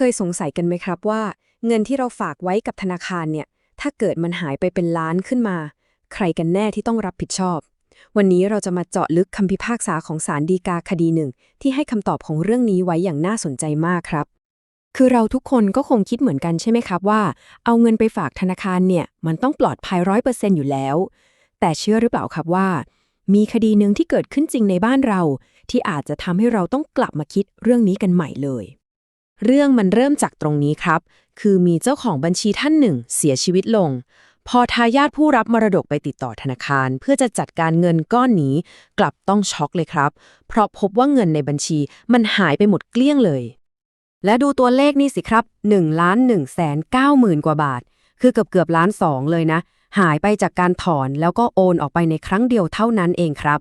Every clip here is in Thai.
เคยสงสัยกันไหมครับว่า เงินที่เราฝากไว้กับธนาคารเนี่ย ถ้าเกิดมันหายไปเป็นล้านขึ้นมา ใครกันแน่ที่ต้องรับผิดชอบ วันนี้เราจะมาเจาะลึกคำพิพากษาของศาลฎีกาคดีหนึ่ง ที่ให้คำตอบของเรื่องนี้ไว้อย่างน่าสนใจมากครับ คือเราทุกคนก็คงคิดเหมือนกันใช่ไหมครับว่า เอาเงินไปฝากธนาคารเนี่ย มันต้องปลอดภัยร้อยเปอร์เซ็นต์อยู่แล้ว แต่เชื่อหรือเปล่าครับว่า มีคดีหนึ่งที่เกิดขึ้นจริงในบ้านเรา ที่อาจจะทำให้เราต้องกลับมาคิดเรื่องนี้กันใหม่เลย เรื่องมันเริ่มจากตรงนี้ครับ คือมีเจ้าของบัญชีท่านหนึ่ง เสียชีวิตลง พอทายาทผู้รับมรดกไปติดต่อธนาคาร เพื่อจะจัดการเงินก้อนนี้ กลับต้องช็อกเลยครับ เพราะพบว่าเงินในบัญชีมันหายไปหมดเกลี้ยงเลย และดูตัวเลขนี่สิครับ1ล้าน1แสน9หมื่นกว่าบาท คือเกือบเกือบล้านสองเลยนะ หายไปจากการถอนแล้วก็โอนออกไปในครั้งเดียวเท่านั้นเองครับ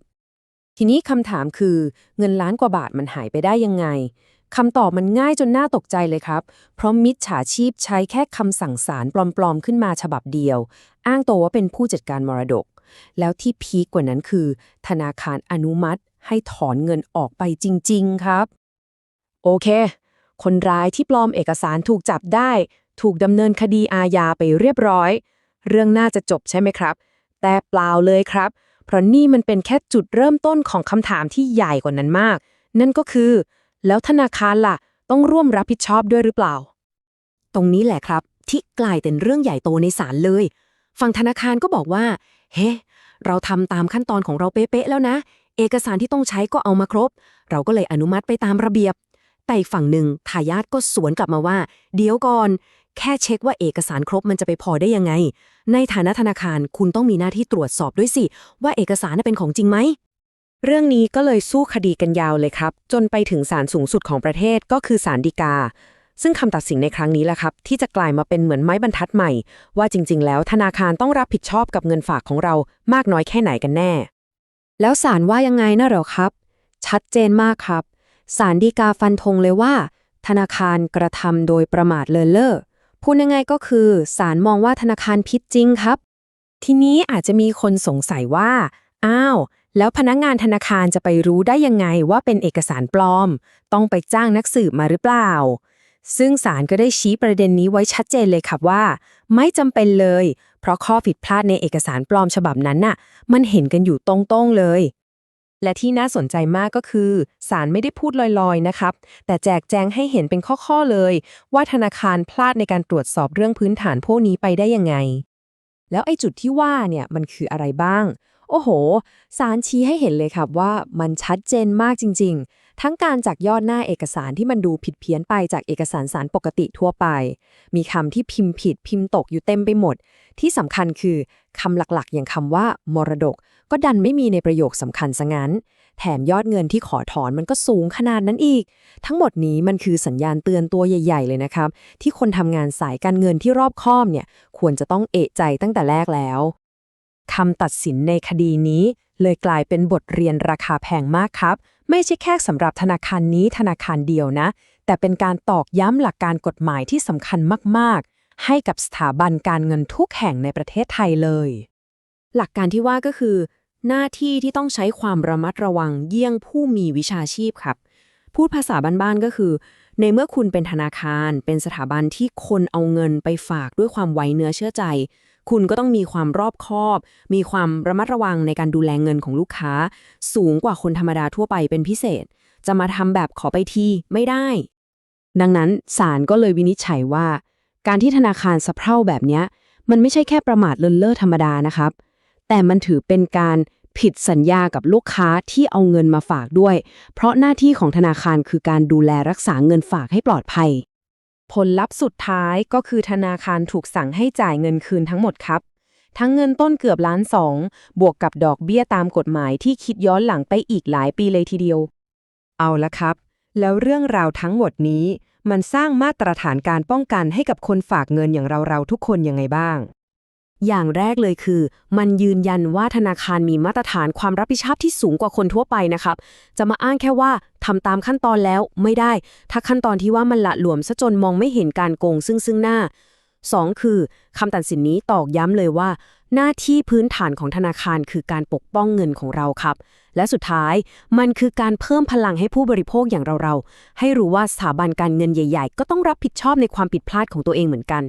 ทีนี้คำถามคือเงินล้านกว่าบาทมันหายไปได้ยังไง คำตอบมันง่ายจนน่าตกใจเลยครับ เพราะมิจฉาชีพใช้แค่คำสั่งสารปลอมๆขึ้นมาฉบับเดียว อ้างตัวว่าเป็นผู้จัดการมรดก แล้วที่พีคกว่านั้นคือ ธนาคารอนุมัติให้ถอนเงินออกไปจริง ๆ ครับ โอเค คนร้ายที่ปลอมเอกสารถูกจับได้ ถูกดำเนินคดีอาญาไปเรียบร้อย เรื่องน่าจะจบใช่ไหมครับ แต่เปล่าเลยครับ เพราะนี่มันเป็นแค่จุดเริ่มต้นของคำถามที่ใหญ่กว่านั้นมาก นั่นก็คือ แล้วธนาคารล่ะ ต้องร่วมรับผิดชอบด้วยหรือเปล่า ตรงนี้แหละครับ ที่กลายเป็นเรื่องใหญ่โตในศาลเลย ฝั่งธนาคารก็บอกว่า เฮ้ เราทำตามขั้นตอนของเราเป๊ะๆแล้วนะ เอกสารที่ต้องใช้ก็เอามาครบ เราก็เลยอนุมัติไปตามระเบียบ แต่อีกฝั่งหนึ่งทายาทก็สวนกลับมาว่า เดี๋ยวก่อน แค่เช็คว่าเอกสารครบมันจะไปพอได้ยังไง ในฐานะธนาคารคุณต้องมีหน้าที่ตรวจสอบด้วยสิ ว่าเอกสารน่ะเป็นของจริงไหม เรื่องนี้ก็เลยสู้คดีกันยาวเลยครับ จนไปถึงศาลสูงสุดของประเทศก็คือศาลฎีกา ซึ่งคำตัดสินในครั้งนี้แหละครับ ที่จะกลายมาเป็นเหมือนไม้บรรทัดใหม่ ว่าจริง ๆ แล้วธนาคารต้องรับผิดชอบกับเงินฝากของเรามากน้อยแค่ไหนกันแน่ แล้วศาลว่ายังไงนะหรอครับ ชัดเจนมากครับศาลฎีกาฟันธงเลยว่า ธนาคารกระทำโดยประมาทเลินเล่อพูดยังไงก็คือศาลมองว่าธนาคารผิดจริงครับ ทีนี้อาจจะมีคนสงสัยว่า อ้าว แล้วพนักงานธนาคารจะไปรู้ได้ยังไงว่าเป็นเอกสารปลอม ต้องไปจ้างนักสืบมาหรือเปล่า ซึ่งศาลก็ได้ชี้ประเด็นนี้ไว้ชัดเจนเลยครับว่า ไม่จำเป็นเลย เพราะข้อผิดพลาดในเอกสารปลอมฉบับนั้นน่ะ มันเห็นกันอยู่ตรงๆเลย และที่น่าสนใจมากก็คือศาลไม่ได้พูดลอยๆนะครับ แต่แจกแจงให้เห็นเป็นข้อๆเลย ว่าธนาคารพลาดในการตรวจสอบเรื่องพื้นฐานพวกนี้ไปได้ยังไงแล้วไอ้จุดที่ว่าเนี่ยมันคืออะไรบ้าง โอ้โห สารชี้ให้เห็นเลยครับว่ามันชัดเจนมากจริง ๆ ทั้งการจากยอดหน้าเอกสารที่มันดูผิดเพี้ยนไปจากเอกสารสารปกติทั่วไป มีคำที่พิมพ์ผิดพิมพ์ตกอยู่เต็มไปหมด ที่สำคัญคือคำหลักๆ อย่างคำว่ามรดก ก็ดันไม่มีในประโยคสำคัญซะงั้น แถมยอดเงินที่ขอถอนมันก็สูงขนาดนั้นอีก ทั้งหมดนี้มันคือสัญญาณเตือนตัวใหญ่ ๆ เลยนะครับ ที่คนทำงานสายการเงินที่รอบคอบเนี่ย ควรจะต้องเอะใจตั้งแต่แรกแล้ว คำตัดสินในคดีนี้ เลยกลายเป็นบทเรียนราคาแพงมากครับ ไม่ใช่แค่สำหรับธนาคารนี้ธนาคารเดียวนะ แต่เป็นการตอกย้ำหลักการกฎหมายที่สำคัญมาก ๆ ให้กับสถาบันการเงินทุกแห่งในประเทศไทยเลย หลักการที่ว่าก็คือ หน้าที่ที่ต้องใช้ความระมัดระวังเยี่ยงผู้มีวิชาชีพครับ พูดภาษาบ้านๆก็คือ ในเมื่อคุณเป็นธนาคาร เป็นสถาบันที่คนเอาเงินไปฝากด้วยความไว้เนื้อเชื่อใจ คุณก็ต้องมีความรอบคอบ มีความระมัดระวังในการดูแลเงินของลูกค้า สูงกว่าคนธรรมดาทั่วไปเป็นพิเศษ จะมาทำแบบขอไปทีไม่ได้ ดังนั้นศาลก็เลยวินิจฉัยว่า การที่ธนาคารสะเพร่าแบบนี้มันไม่ใช่แค่ประมาทเลินเล่อธรรมดานะครับ แต่มันถือเป็นการผิดสัญญากับลูกค้าที่เอาเงินมาฝากด้วย เพราะหน้าที่ของธนาคารคือการดูแลรักษาเงินฝากให้ปลอดภัย ผลลัพธ์สุดท้ายก็คือธนาคารถูกสั่งให้จ่ายเงินคืนทั้งหมดครับ ทั้งเงินต้นเกือบล้านสอง บวกกับดอกเบี้ยตามกฎหมายที่คิดย้อนหลังไปอีกหลายปีเลยทีเดียว เอาละครับ แล้วเรื่องราวทั้งหมดนี้ มันสร้างมาตรฐานการป้องกันให้กับคนฝากเงินอย่างเราๆทุกคนยังไงบ้าง อย่างแรกเลยคือ มันยืนยันว่าธนาคารมีมาตรฐานความรับผิดชอบที่สูงกว่าคนทั่วไปนะครับ จะมาอ้างแค่ว่าทำตามขั้นตอนแล้วไม่ได้ ถ้าขั้นตอนที่ว่ามันละหลวมซะจนมองไม่เห็นการโกงซึ่งซึ่งหน้า 2. คือคำตัดสินนี้ตอกย้ำเลยว่า หน้าที่พื้นฐานของธนาคารคือการปกป้องเงินของเราครับ และสุดท้ายมันคือการเพิ่มพลังให้ผู้บริโภคอย่างเราๆให้รู้ว่าสถาบันการเงินใหญ่ ๆ ก็ต้องรับผิดชอบในความผิดพลาดของตัวเองเหมือนกัน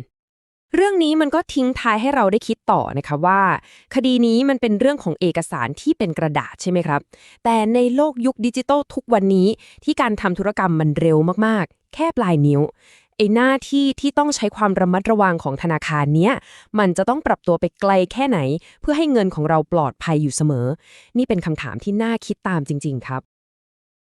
เรื่องนี้มันก็ทิ้งท้ายให้เราได้คิดต่อนะคะว่า คดีนี้มันเป็นเรื่องของเอกสารที่เป็นกระดาษใช่ไหมครับ แต่ในโลกยุคดิจิทัลทุกวันนี้ที่การทำธุรกรรมมันเร็วมากๆ แค่ปลายนิ้วไอหน้าที่ที่ต้องใช้ความระมัดระวังของธนาคารเนี้ยมันจะต้องปรับตัวไปไกลแค่ไหน เพื่อให้เงินของเราปลอดภัยอยู่เสมอ นี่เป็นคำถามที่น่าคิดตามจริง ๆ ครับ